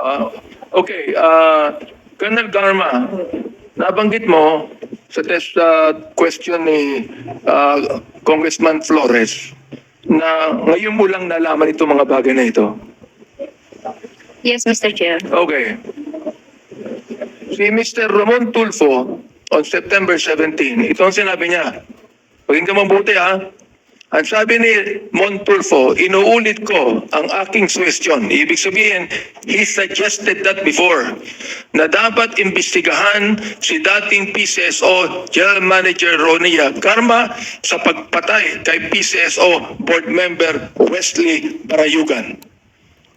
Ah, okay, uh, Colonel Garma, nabanggit mo sa test uh, question ni uh, Congressman Flores na ngayon mo lang nalaman itong mga bagay na ito. Yes, Mr. Chair. Okay. Si Mr. Ramon Tulfo on September 17, ito ang sinabi niya. Pakinggan mabuti ha. Ang sabi ni Mon Tulfo, inuulit ko ang aking suggestion. Ibig sabihin, he suggested that before na dapat imbestigahan si dating PCSO General Manager Ronia Karma sa pagpatay kay PCSO Board Member Wesley Barayugan.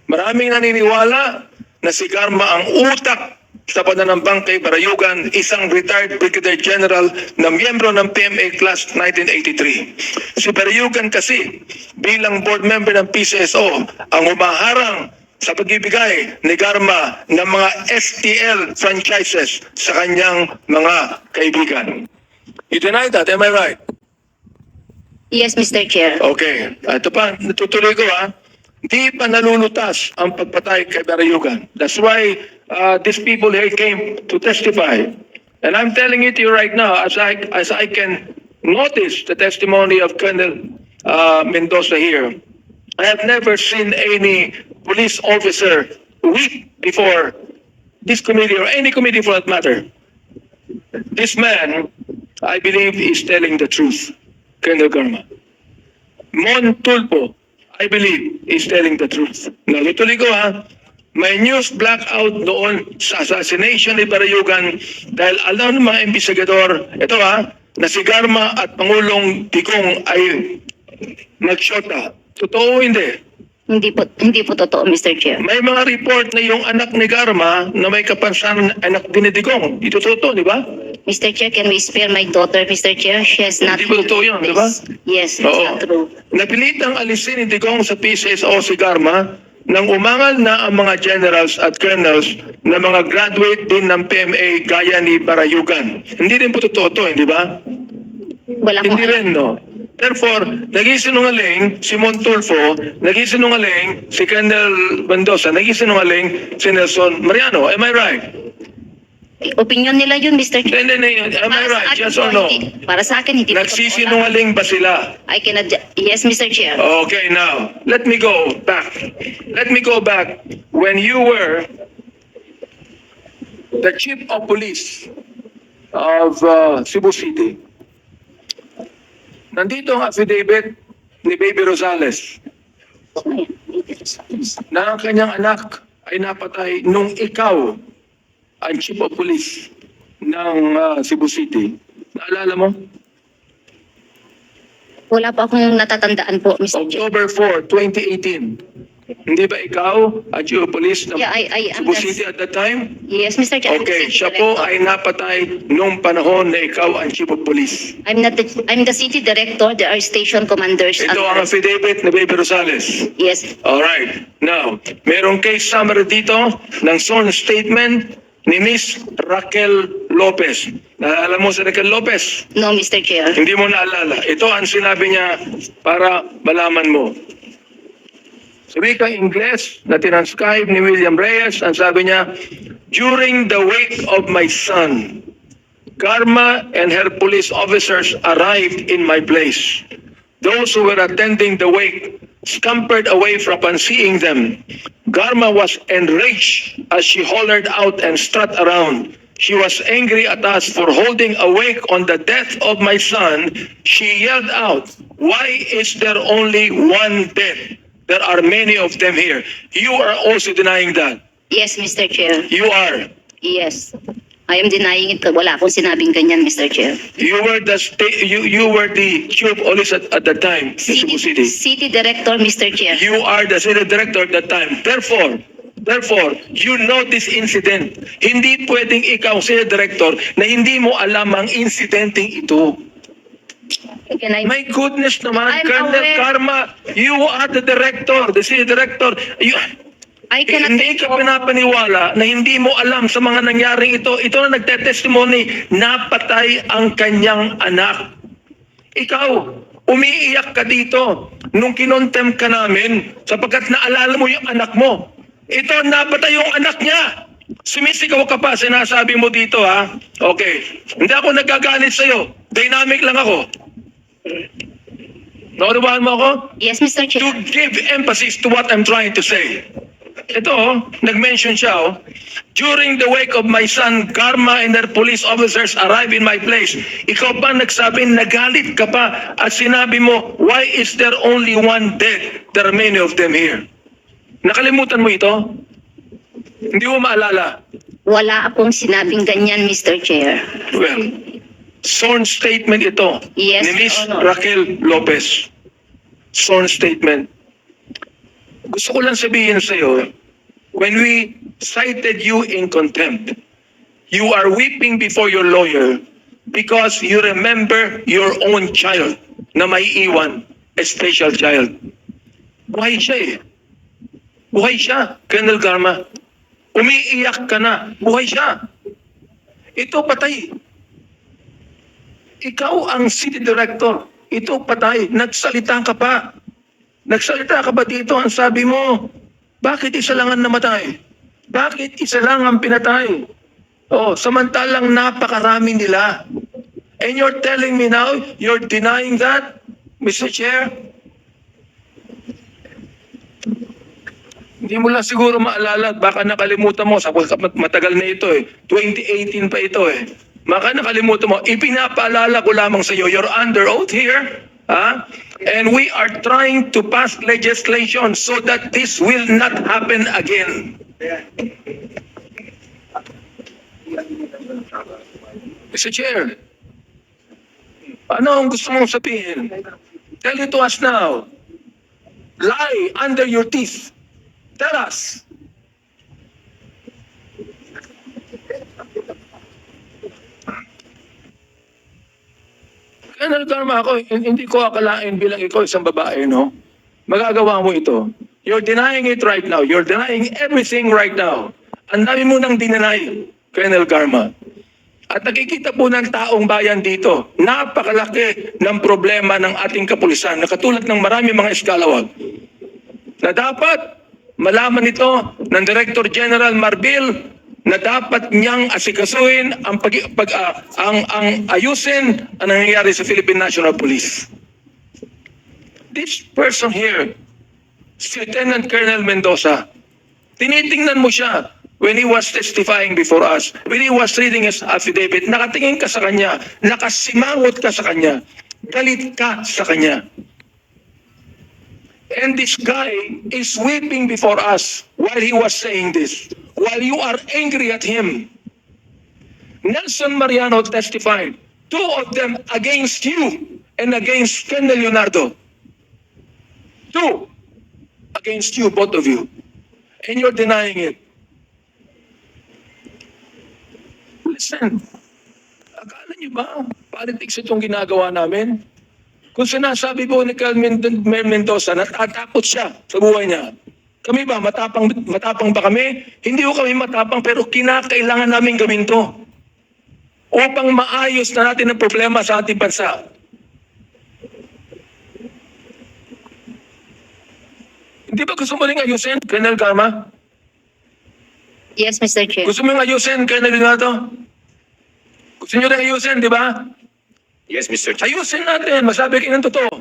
Maraming naniniwala na si Garma ang utak sa pananambang kay Barayugan, isang retired Brigadier General na miyembro ng PMA Class 1983. Si Barayugan kasi bilang board member ng PCSO ang umaharang sa pagbibigay ni Garma ng mga STL franchises sa kanyang mga kaibigan. You deny that, am I right? Yes, Mr. Chair. Okay. Ito pa, natutuloy ko ha. Di pa nalulutas ang pagpatay kay Barayugan. That's why uh, these people here came to testify. And I'm telling it to you right now, as I, as I can notice the testimony of Colonel uh, Mendoza here, I have never seen any police officer weep before this committee or any committee for that matter. This man, I believe, is telling the truth, Colonel Garma. Mon Tulpo, I believe, is telling the truth. Natutuloy ko ha, may news blackout doon sa assassination ni Barayugan dahil alam ng mga investigador, ito ha, na si Garma at Pangulong Digong ay nagshota. Totoo hindi? Hindi po, hindi po totoo, Mr. Chair. May mga report na yung anak ni Garma na may kapansanan anak din ni Digong. Ito totoo, di ba? Mr. Chair, can we spare my daughter, Mr. Chair? She has not... Hindi ba totoo yun, di ba? Yes, it's Oo. not true. Napilitang alisin ni Digong sa PCSO si Garma nang umangal na ang mga generals at colonels na mga graduate din ng PMA gaya ni Barayugan. Hindi din po totoo to, hindi ba? Wala akong Hindi rin, no? Therefore, naging sinungaling si Montulfo, naging sinungaling si Colonel Mendoza, naging sinungaling si Nelson Mariano. Am I right? Opinion nila yun, Mr. Chair. Hindi, hindi. Am I Para sa right? akin Yes po, or no? hindi- Para sa akin, hindi po totoo. Nagsisinungaling ba sila? I cannot... Yes, Mr. Chair. Okay, now let me go back. Let me go back when you were the chief of police of uh, Cebu City. Nandito ang affidavit ni Baby Rosales na ang kanyang anak ay napatay nung ikaw ang chief of police ng uh, Cebu City. Naalala mo? Wala pa akong natatandaan po, Mr. Chair. October 4, 2018. Hindi ba ikaw ang chief of police ng Yeah, I- I am Cebu the- City at that time? Yes, Mr. Chair. I'm the Okay, city siya po director. ay napatay nung panahon na ikaw ang chief of police. I'm not the, I'm the city director. There are station commanders. Ito ang under- affidavit ni Baby Rosales. Yes. Alright. Now, merong case summary dito ng sworn statement ni Miss Raquel Lopez. Naalala mo si Raquel Lopez? No, Mr. Chair. Hindi mo naalala. Ito ang sinabi niya para malaman mo. Sa wikang Ingles na tinanscribe ni William Reyes, ang sabi niya, During the wake of my son, Karma and her police officers arrived in my place. Those who were attending the wake scampered away from upon seeing them. Garma was enraged as she hollered out and strut around. She was angry at us for holding awake on the death of my son. She yelled out, Why is there only one dead? There are many of them here. You are also denying that. Yes, Mr. Chair. You are. Yes. I am denying it. Wala akong sinabing ganyan, Mr. Chair. You were the sta- you you were the chief of police at, at the time Cebu City. City Director, Mr. Chair. You are the city director at that time. Therefore, therefore, you know this incident. Hindi pwedeng ikaw, city director, na hindi mo alam ang incidenteng ito. Can I... My goodness naman, I'm Colonel aware. Karma, you are the director, the city director. You, I cannot... hindi ka pinapaniwala na hindi mo alam sa mga nangyaring ito. Ito na nagte-testimony, napatay ang kanyang anak. Ikaw, umiiyak ka dito nung kinontem ka namin sapagkat naalala mo yung anak mo. Ito, napatay yung anak niya. Sumisigaw ka pa, sinasabi mo dito ha. Okay. Hindi ako nagagalit sa'yo. Dynamic lang ako. Naunawahan mo ako? Yes, Mr. To Chair. give emphasis to what I'm trying to say. Ito, nag-mention siya, oh. During the wake of my son, Karma and their police officers arrive in my place. Ikaw pa nagsabi, nagalit ka pa at sinabi mo, why is there only one dead? There are many of them here. Nakalimutan mo ito? Hindi mo maalala? Wala akong sinabing ganyan, Mr. Chair. Well, sworn statement ito Yes, ni Honor. Raquel Lopez. Sworn statement. Gusto ko lang sabihin sa iyo, when we cited you in contempt, you are weeping before your lawyer because you remember your own child na may iwan, a special child. Buhay siya eh. Buhay siya, Colonel Garma. Umiiyak ka na, buhay siya. Ito patay. Ikaw ang city director. Ito patay. Nagsalita ka pa. Nagsalita ka ba dito? Ang sabi mo, bakit isa lang ang namatay? Bakit isa lang ang pinatay? Oh, samantalang napakarami nila. And you're telling me now, you're denying that, Mr. Chair? Hindi mo lang siguro maalala baka nakalimutan mo, mat- matagal na ito eh. 2018 pa ito eh. Baka nakalimutan mo, ipinapaalala ko lamang sa iyo, you're under oath here. Ha? And we are trying to pass legislation so that this will not happen again. Mr. Chair, ano ang gusto mong sabihin? Tell it to us now. Lie under your teeth. Tell us. Colonel Garma ako, hin- hindi ko akalain bilang ikaw isang babae, no? Magagawa mo ito. You're denying it right now. You're denying everything right now. Ang dami mo nang dinanay, Colonel Garma. At nakikita po ng taong bayan dito, napakalaki ng problema ng ating kapulisan na katulad ng marami mga eskalawag na dapat malaman ito ng Director General Marbil na dapat niyang asikasuhin ang pag, pag ah, ang ang ayusin ang nangyayari sa Philippine National Police. This person here, si Lieutenant Colonel Mendoza, tinitingnan mo siya when he was testifying before us, when he was reading his affidavit, nakatingin ka sa kanya, nakasimangot ka sa kanya, galit ka sa kanya. And this guy is weeping before us while he was saying this, while you are angry at him. Nelson Mariano testified, two of them against you and against Kendall Leonardo. Two against you, both of you. And you're denying it. Listen, akala niyo ba politics itong ginagawa namin? Kung sinasabi po ni Carmen Mendoza, natatakot siya sa buhay niya. Kami ba, matapang, matapang ba kami? Hindi ko kami matapang, pero kinakailangan namin gawin to. Upang maayos na natin ang problema sa ating bansa. Hindi ba gusto mo rin ayusin, Colonel Garma? Yes, Mr. Chair. Gusto mo rin ayusin, Colonel Leonardo? Gusto nyo rin ayusin, di ba? Yes, Mr. Chair. Ayusin natin, masabi kayo ng totoo.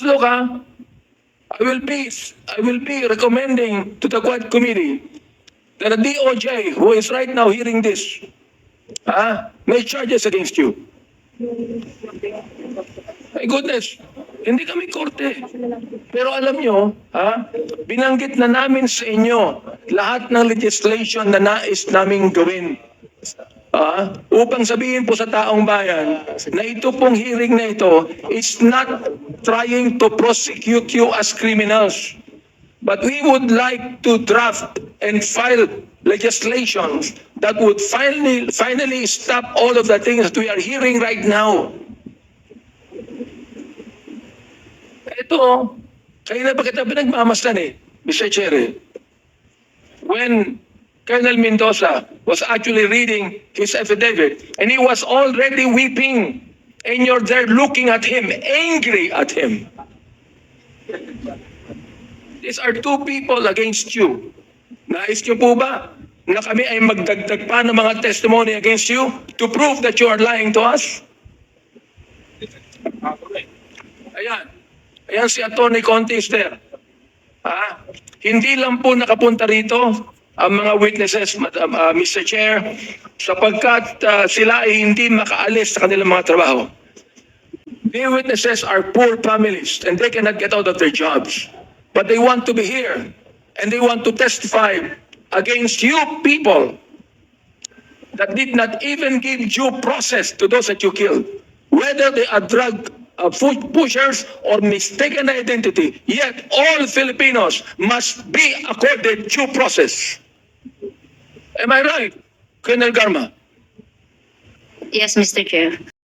Look, ah, I will be, I will be recommending to the Quad Committee that the DOJ, who is right now hearing this, ah, may charges against you. My goodness, hindi kami korte. Pero alam nyo, ha, binanggit na namin sa inyo lahat ng legislation na nais naming gawin. Ah, upang sabihin po sa taong bayan na ito pong hearing na ito is not trying to prosecute you as criminals. But we would like to draft and file legislation that would finally, finally stop all of the things that we are hearing right now. Ito, kayo na ba kita pinagmamasdan eh, Mr. Chair. When Colonel Mendoza was actually reading his affidavit and he was already weeping and you're there looking at him, angry at him. These are two people against you. Nais niyo po ba na kami ay magdagdag pa ng mga testimony against you to prove that you are lying to us? Ayan. Ayan si Atty. Contester. Ah, hindi lang po nakapunta rito ang mga witnesses, Madam, ah, Mr. Chair, sapagkat ah, sila ay hindi makaalis sa kanilang mga trabaho. The witnesses are poor families and they cannot get out of their jobs. But they want to be here and they want to testify against you people that did not even give due process to those that you killed. Whether they are drug uh, food pushers or mistaken identity, yet all Filipinos must be accorded due process. Am I right, Colonel Garma? Yes, Mr. Chair.